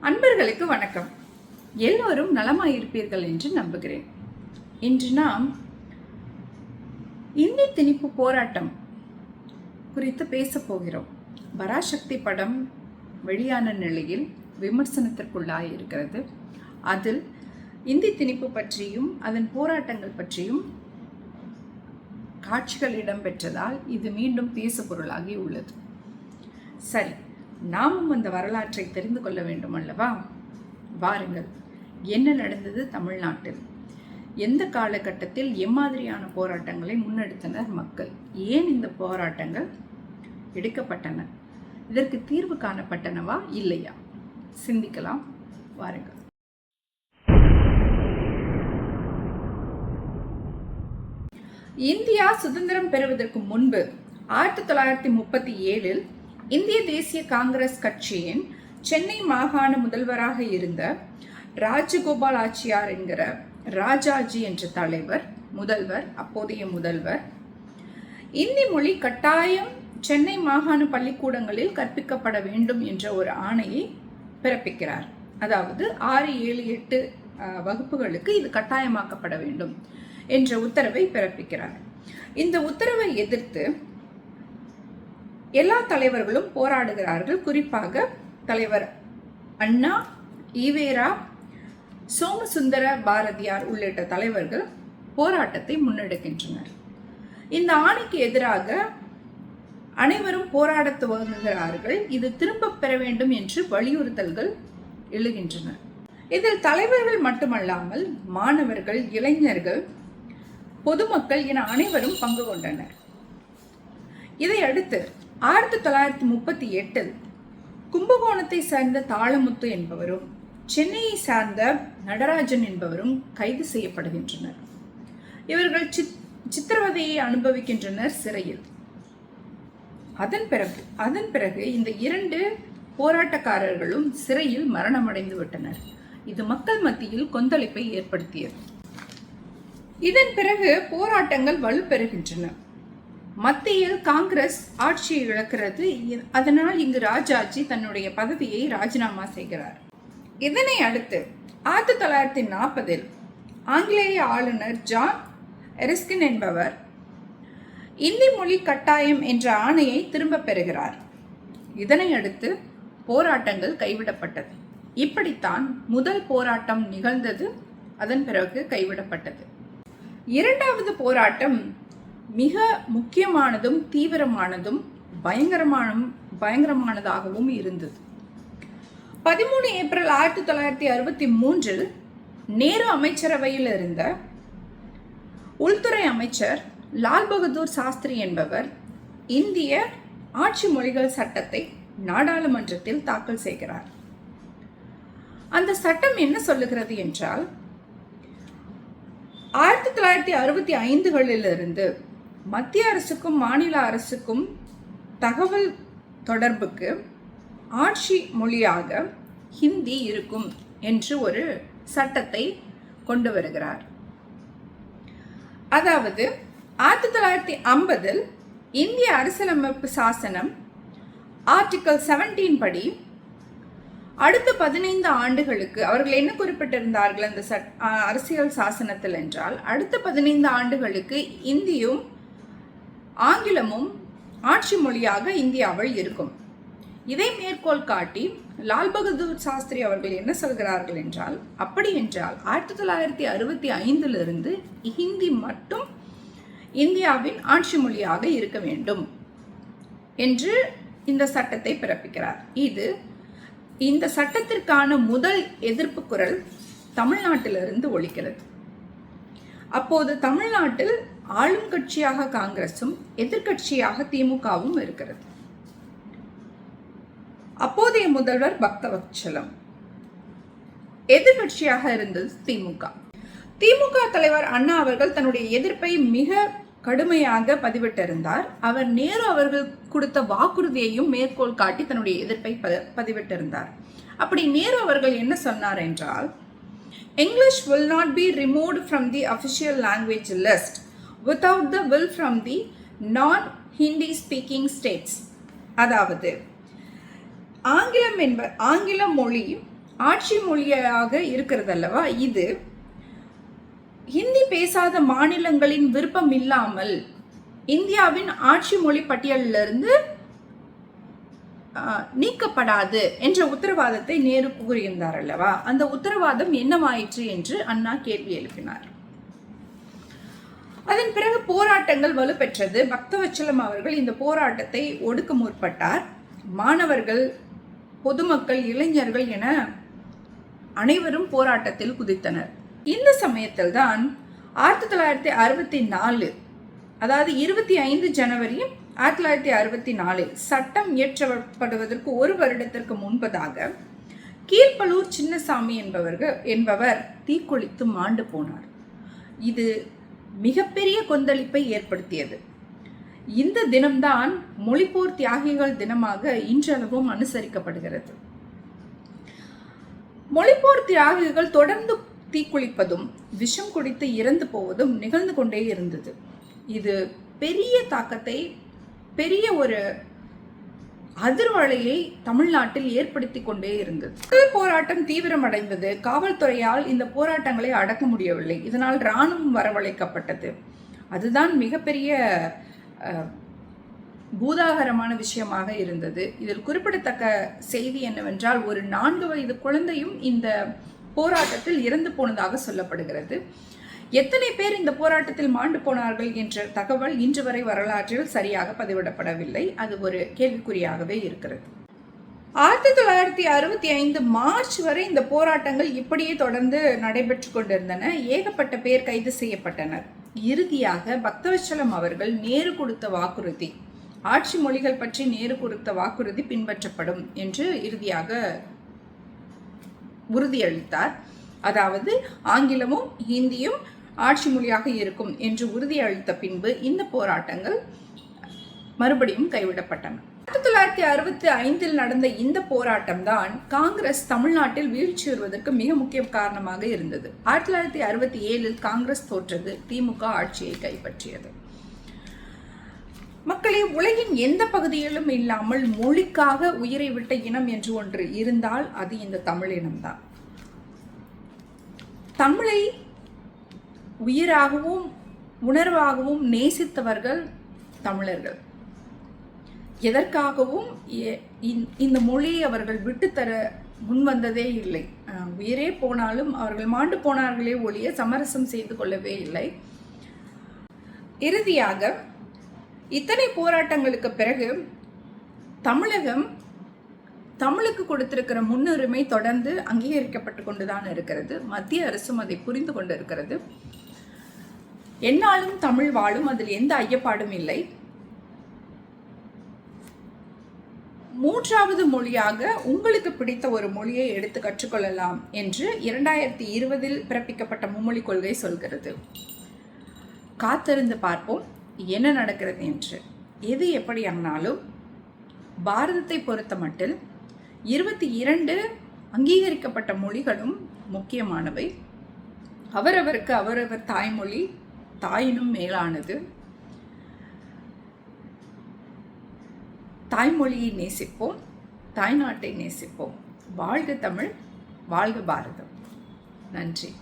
அன்பர்களுக்கு வணக்கம். எல்லோரும் நலமாயிருப்பீர்கள் என்று நம்புகிறேன். இன்று நாம் இந்தி திணிப்பு போராட்டம் குறித்து பேசப் போகிறோம். பராசக்தி படம் வெளியான நிலையில் விமர்சனத்திற்குள்ளாயிருக்கிறது அதில் இந்தி திணிப்பு பற்றியும் அதன் போராட்டங்கள் பற்றியும் காட்சிகள் இடம்பெற்றதால் இது மீண்டும் பேசு பொருளாகி உள்ளது. சரி நாமும் அந்த வரலாற்றை தெரிந்து கொள்ள வேண்டும் அல்லவா வாருங்கள். என்ன நடந்தது தமிழ்நாட்டில்? எந்த காலகட்டத்தில் எம்மாதிரியான போராட்டங்களை முன்னெடுத்தனர் மக்கள்? ஏன் இந்த போராட்டங்கள் எடுக்கப்பட்டன? இதற்கு தீர்வு காணப்பட்டனவா இல்லையா? சிந்திக்கலாம். வாருங்கள். இந்தியா சுதந்திரம் பெறுவதற்கு முன்பு ஆயிரத்தி தொள்ளாயிரத்தி முப்பத்தி ஏழில் இந்திய தேசிய காங்கிரஸ் கட்சியின் சென்னை மாகாண முதல்வராக இருந்த ராஜகோபால் ஆச்சியார் என்கிற ராஜாஜி என்ற தலைவர் முதல்வர் அப்போதைய முதல்வர் இந்தி மொழி கட்டாயம் சென்னை மாகாண பள்ளிக்கூடங்களில் கற்பிக்கப்பட வேண்டும் என்ற ஒரு ஆணையை பிறப்பிக்கிறார். அதாவது ஆறு ஏழு எட்டு வகுப்புகளுக்கு இது கட்டாயமாக்கப்பட வேண்டும் என்ற உத்தரவை பிறப்பிக்கிறார். இந்த உத்தரவை எதிர்த்து எல்லா தலைவர்களும் போராடுகிறார்கள். குறிப்பாக தலைவர் அண்ணா ஈவேரா சோமசுந்தர பாரதியார் உள்ளிட்ட தலைவர்கள் போராட்டத்தை முன்னெடுக்கின்றனர். இந்த ஆணைக்கு எதிராக அனைவரும் போராட துவங்குகிறார்கள். இது திரும்பப் பெற வேண்டும் என்று வலியுறுத்தல்கள் எழுகின்றன. இதில் தலைவர்கள் மட்டுமல்லாமல் மாணவர்கள் இளைஞர்கள் பொதுமக்கள் என அனைவரும் பங்கு கொண்டனர். இதையடுத்து ஆயிரத்தி தொள்ளாயிரத்தி முப்பத்தி எட்டில் கும்பகோணத்தை சார்ந்த தாளமுத்து என்பவரும் சென்னையை சார்ந்த நடராஜன் என்பவரும் கைது செய்யப்படுகின்றனர். இவர்கள் சித் சித்திரவதையை அனுபவிக்கின்றனர் சிறையில். அதன் பிறகு அதன் பிறகு இந்த இரண்டு போராட்டக்காரர்களும் சிறையில் மரணமடைந்து விட்டனர். இது மக்கள் மத்தியில் கொந்தளிப்பை ஏற்படுத்தியது. இதன் பிறகு போராட்டங்கள் வலுப்பெறுகின்றன. மத்தியில் காங்கிரஸ் ஆட்சியை இழக்கிறது. அதனால் இங்கு ராஜாஜி தன்னுடைய பதவியை ராஜினாமா செய்கிறார். இதனை அடுத்து ஆயிரத்தி தொள்ளாயிரத்தி நாற்பதில் ஆங்கிலேய ஆளுநர் ஜான் எரிஸ்கின் என்பவர் இந்தி மொழி கட்டாயம் என்ற ஆணையை திரும்பப் பெறுகிறார். இதனை அடுத்து போராட்டங்கள் கைவிடப்பட்டது. இப்படித்தான் முதல் போராட்டம் நிகழ்ந்தது. அதன் பிறகு கைவிடப்பட்டது. இரண்டாவது போராட்டம் மிக முக்கியமானதும் தீவிரமானதும் பயங்கரமான பயங்கரமானதாகவும் இருந்தது. பதிமூணு ஏப்ரல் ஆயிரத்தி தொள்ளாயிரத்தி அறுபத்தி மூன்றில் நேரு அமைச்சரவையில் இருந்த உள்துறை அமைச்சர் லால் பகதூர் சாஸ்திரி என்பவர் இந்திய ஆட்சி மொழிகள் சட்டத்தை நாடாளுமன்றத்தில் தாக்கல் செய்கிறார். அந்த சட்டம் என்ன சொல்லுகிறது என்றால் ஆயிரத்தி தொள்ளாயிரத்தி அறுபத்தி ஐந்துகளிலிருந்து மத்திய அரசுக்கும் மாநில அரசுக்கும் தகவல் தொடர்புக்கு ஆட்சி மொழியாக ஹிந்தி இருக்கும் என்று ஒரு சட்டத்தை கொண்டு வருகிறார். அதாவது ஆயிரத்தி தொள்ளாயிரத்தி ஐம்பதில் இந்திய அரசியலமைப்பு சாசனம் ஆர்டிகல் 17 படி அடுத்த பதினைந்து ஆண்டுகளுக்கு அவர்கள் என்ன குறிப்பிட்டிருந்தார்கள் அந்த சட் அரசியல் சாசனத்தில் என்றால் அடுத்த பதினைந்து ஆண்டுகளுக்கு இந்தியும் ஆங்கிலமும் ஆட்சி மொழியாக இந்தியாவில் இருக்கும். இதை மேற்கோள் காட்டி லால் பகதூர் சாஸ்திரி அவர்கள் என்ன சொல்கிறார்கள் என்றால் அப்படி என்றால் ஆயிரத்தி தொள்ளாயிரத்தி அறுபத்தி ஐந்திலிருந்து ஹிந்தி மட்டும் இந்தியாவின் ஆட்சி மொழியாக இருக்க வேண்டும் என்று இந்த சட்டத்தை பிறப்பிக்கிறார். இது இந்த சட்டத்திற்கான முதல் எதிர்ப்பு குரல் தமிழ்நாட்டிலிருந்து ஒழிக்கிறது அப்போது தமிழ்நாட்டில் ஆளும் கட்சியாக காங்கிரஸும் எதிர்க்கட்சியாக திமுகவும் இருக்கிறது. அப்போதைய முதல்வர் பக்தவச்சலம் எதிர்க்கட்சியாக இருந்தது திமுக. திமுக தலைவர் அண்ணா அவர்கள் தன்னுடைய எதிர்ப்பை மிக கடுமையாக பதிவிட்டிருந்தார். அவர் நேரு அவர்கள் கொடுத்த வாக்குறுதியையும் மேற்கோள் காட்டி தன்னுடைய எதிர்ப்பை பதிவிட்டிருந்தார். அப்படி நேரு அவர்கள் என்ன சொன்னார் என்றால் English will not be removed from the official language list without the will from the non Hindi speaking states அதாவது ஆங்கிலம் என்ப ஆங்கில மொழி ஆட்சி மொழியாக இருக்கிறது அல்லவா இது ஹிந்தி பேசாத மாநிலங்களின் விருப்பம் இல்லாமல் இந்தியாவின் ஆட்சி மொழி பட்டியலிலிருந்து நீக்கப்படாது என்ற உத்தரவாதத்தை நேரு கூறியிருந்தார் அல்லவா? அந்த உத்தரவாதம் என்னவாயிற்று என்று அண்ணா கேள்வி எழுப்பினார். அதன் பிறகு போராட்டங்கள் வலுப்பெற்றது. பக்தவச்சலம் அவர்கள் இந்த போராட்டத்தை ஒடுக்க முற்பட்டார். மாணவர்கள் பொதுமக்கள் இளைஞர்கள் என அனைவரும் போராட்டத்தில் குதித்தனர். இந்த சமயத்தில் தான் ஆயிரத்தி தொள்ளாயிரத்தி அறுபத்தி நாலு அதாவது இருபத்தி ஐந்து ஜனவரி ஆயிரத்தி தொள்ளாயிரத்தி அறுபத்தி நாலில் சட்டம் இயற்றப்படுவதற்கு ஒரு வருடத்திற்கு முன்பதாக கீழ்ப்பலூர் சின்னசாமி என்பவர்கள் என்பவர் தீக்குளித்து மாண்டு போனார். இது மிகப்பெரிய கொந்தளிப்பை ஏற்படுத்தியது. இந்த தினம்தான் மொழிப்போர் தியாகிகள் தினமாக இன்றளவும் அனுசரிக்கப்படுகிறது. மொழிப்போர் தியாகிகள் தொடர்ந்து தீக்குளிப்பதும் விஷம் குடித்து இறந்து போவதும் நிகழ்ந்து கொண்டே இருந்தது. இது பெரிய தாக்கத்தை பெரிய ஒரு அதிர்வலையை தமிழ்நாட்டில் ஏற்படுத்தி கொண்டே இருந்தது. முதல் போராட்டம் தீவிரமடைந்தது. காவல்துறையால் இந்த போராட்டங்களை அடக்க முடியவில்லை. இதனால் இராணுவம் வரவழைக்கப்பட்டது. அதுதான் மிகப்பெரிய பூதாகரமான விஷயமாக இருந்தது. இதில் குறிப்பிடத்தக்க செய்தி என்னவென்றால் ஒரு நான்கு வயது குழந்தையும் இந்த போராட்டத்தில் இறந்து போனதாக சொல்லப்படுகிறது. எத்தனை பேர் இந்த போராட்டத்தில் மாண்டு போனார்கள் என்ற தகவல் இன்று வரை வரலாற்றில் சரியாக பதிவிடப்படவில்லை. அது ஒரு கேள்விக்குறியாகவே இருக்கிறது. ஆயிரத்தி தொள்ளாயிரத்தி அறுபத்தி ஐந்து மார்ச் வரை இந்த போராட்டங்கள் இப்படியே தொடர்ந்து நடைபெற்று கொண்டிருந்தன. ஏகப்பட்ட பேர் கைது செய்யப்பட்டனர். இறுதியாக பக்தவச்சலம் அவர்கள் நேரு கொடுத்த வாக்குறுதி ஆட்சி மொழிகள் பற்றி நேரு கொடுத்த வாக்குறுதி பின்பற்றப்படும் என்று இறுதியாக உறுதியளித்தார். அதாவது ஆங்கிலமும் ஹிந்தியும் ஆட்சி மொழியாக இருக்கும் என்று உறுதியளித்த பின்பு இந்த போராட்டங்கள் மறுபடியும் கைவிடப்பட்டன. ஆயிரத்தி தொள்ளாயிரத்தி அறுபத்தி ஐந்தில் நடந்த இந்த போராட்டம் தான் காங்கிரஸ் தமிழ்நாட்டில் வீழ்ச்சியுறுவதற்கு மிக முக்கிய காரணமாக இருந்தது. ஆயிரத்தி தொள்ளாயிரத்தி அறுபத்தி ஏழில் காங்கிரஸ் தோற்றது திமுக ஆட்சியை கைப்பற்றியது. மக்களே உலகின் எந்த பகுதியிலும் இல்லாமல் மொழிக்காக உயிரை விட்ட இனம் என்று ஒன்று இருந்தால் அது இந்த தமிழ் இனம்தான். தமிழை உயிராகவும் உணர்வாகவும் நேசித்தவர்கள் தமிழர்கள். எதற்காகவும் எ- இந்த- மொழியை அவர்கள் விட்டுத்தர முன்வந்ததே இல்லை. உயிரே போனாலும் அவர்கள் மாண்டு போனார்களே ஒழிய சமரசம் செய்து கொள்ளவே இல்லை. இறுதியாக இத்தனை போராட்டங்களுக்கு பிறகு தமிழகம் தமிழுக்கு கொடுத்திருக்கிற முன்னுரிமை தொடர்ந்து அங்கீகரிக்கப்பட்டு கொண்டுதான் இருக்கிறது. மத்திய அரசும் அதை புரிந்து கொண்டு இருக்கிறது. என்னாலும் தமிழ் வாழும் அதில் எந்த ஐயப்பாடும் இல்லை. மூன்றாவது மொழியாக உங்களுக்கு பிடித்த ஒரு மொழியை எடுத்து கற்றுக்கொள்ளலாம் என்று இரண்டாயிரத்தி இருபதில் பிறப்பிக்கப்பட்ட மும்மொழி கொள்கை சொல்கிறது. காத்திருந்து பார்ப்போம் என்ன நடக்கிறது என்று. எது எப்படியானாலும் பாரதத்தை பொறுத்த மட்டில் இருபத்தி இரண்டு அங்கீகரிக்கப்பட்ட மொழிகளும் முக்கியமானவை. அவரவருக்கு அவரவர் தாய்மொழி தாயினும் மேலானது. தாய்மொழியை நேசிப்போம் தாய்நாட்டை நேசிப்போம். வாழ்க தமிழ் வாழ்க பாரதம். நன்றி.